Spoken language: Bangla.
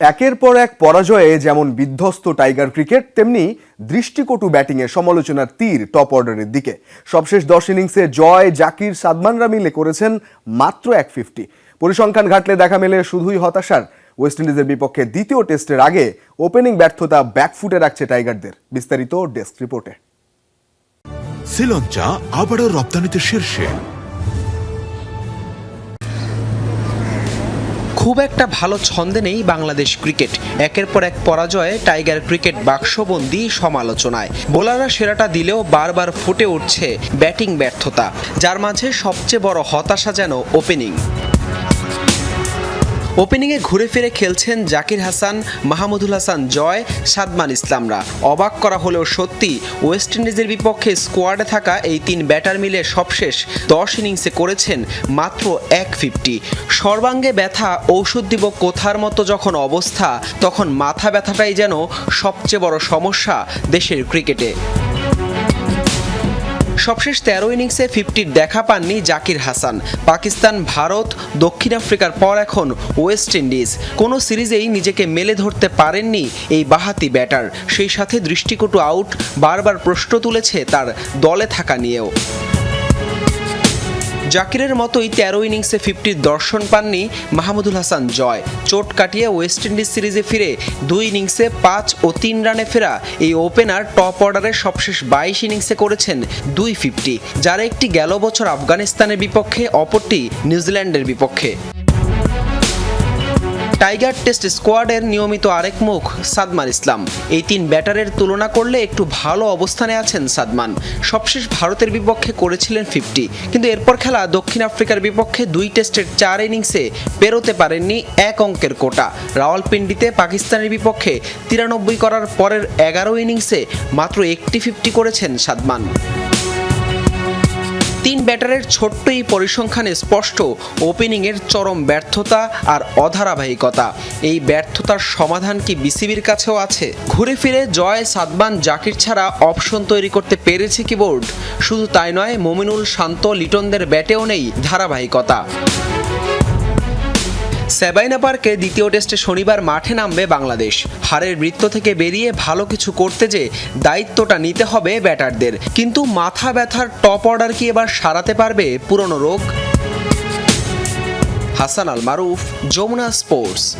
একের পর এক পরাজয়ে যেমন বিধ্বস্ত টাইগার ক্রিকেট, তেমনি দৃষ্টিকটু ব্যাটিংয়ে সমালোচনার তীর টপ অর্ডারের দিকে। সবশেষ দশ ইনিংসে জয় জাকির সাদমানরা মিলে করেছেন মাত্র এক ফিফটি পরিসংখ্যান ঘাটলে দেখা মেলে শুধুই হতাশার। ওয়েস্ট ইন্ডিজের বিপক্ষে দ্বিতীয় টেস্টের আগে ওপেনিং ব্যর্থতা ব্যাকফুটে রাখছে টাইগারদের। বিস্তারিত ডেস্ক রিপোর্টে। শ্রীলঙ্কা আবারও রপ্তানিতে শীর্ষে। খুব একটা ভালো ছন্দে নেই বাংলাদেশ ক্রিকেট। একের পর এক পরাজয়ে টাইগার ক্রিকেট বাক্সবন্দি সমালোচনায়। বোলাররা সেরাটা দিলেও বারবার ফুটে উঠছে ব্যাটিং ব্যর্থতা, যার মাঝে সবচেয়ে বড় হতাশা যেন ওপেনিং। ওপেনিংয়ে ঘুরে ফিরে খেলছেন জাকির হাসান, মাহমুদুল হাসান জয়, সাদমান ইসলামরা। অবাক করা হলেও সত্যি, ওয়েস্ট ইন্ডিজের বিপক্ষে স্কোয়াডে থাকা এই তিন ব্যাটার মিলে সবশেষ দশ ইনিংসে করেছেন মাত্র এক ফিফটি। সর্বাঙ্গে ব্যথা ঔষধ দিব কোথার মতো যখন অবস্থা, তখন মাথা ব্যথাটাই যেন সবচেয়ে বড় সমস্যা দেশের ক্রিকেটে। সবশেষ তেরো ইনিংসে ফিফটির দেখা পাননি জাকির হাসান। পাকিস্তান, ভারত, দক্ষিণ আফ্রিকার পর এখন ওয়েস্ট ইন্ডিজ। কোনো সিরিজেই নিজেকে মেলে ধরতে পারেননি এই বাহাতি ব্যাটার। সেই সাথে দৃষ্টিকটু আউট বারবার প্রশ্ন তুলেছে তার দলে থাকা নিয়েও। জাকিরের মতোই তেরো ইনিংসে ফিফটির দর্শন পাননি মাহমুদুল হাসান জয়। চোট কাটিয়ে ওয়েস্ট ইন্ডিজ সিরিজে ফিরে দুই ইনিংসে পাঁচ ও তিন রানে ফেরা এই ওপেনার টপ অর্ডারে সবশেষ বাইশ ইনিংসে করেছেন দুই ফিফটি, যার একটি গেল বছর আফগানিস্তানের বিপক্ষে, অপরটি নিউজিল্যান্ডের বিপক্ষে। টাইগার টেস্ট স্কোয়াডের নিয়মিত আরেক মুখ সাদমান ইসলাম। এই তিন ব্যাটারের তুলনা করলে একটু ভালো অবস্থানে আছেন সাদমান। সবশেষ ভারতের বিপক্ষে করেছিলেন ফিফটি। কিন্তু এরপর খেলা দক্ষিণ আফ্রিকার বিপক্ষে দুই টেস্টের চার ইনিংসে পেরোতে পারেননি এক অঙ্কের কোটা। রাওয়ালপিন্ডিতে পাকিস্তানের বিপক্ষে তিরানব্বই করার পরের এগারো ইনিংসে মাত্র একটি ফিফটি করেছেন সাদমান। ব্যাটারের ছোট্ট এই পরিসংখ্যানে স্পষ্ট ওপেনিংয়ের চরম ব্যর্থতা আর অধারাবাহিকতা। এই ব্যর্থতার সমাধান কি বিসিবির কাছেও আছে? ঘুরে ফিরে জয় সাদবান জাকির ছাড়া অপশন তৈরি করতে পেরেছে কি বোর্ড? শুধু তাই নয়, মমিনুল শান্ত লিটনদের ব্যাটেও নেই ধারাবাহিকতা। সেবাইনা পার্কে দ্বিতীয় টেস্টে শনিবার মাঠে নামবে বাংলাদেশ। হারের বৃত্ত থেকে বেরিয়ে ভালো কিছু করতে যে দায়িত্বটা নিতে হবে ব্যাটারদের। কিন্তু মাথা ব্যথার টপ অর্ডার কি এবার সারাতে পারবে পুরনো রোগ? হাসান আল মারুফ যমুনা স্পোর্টস।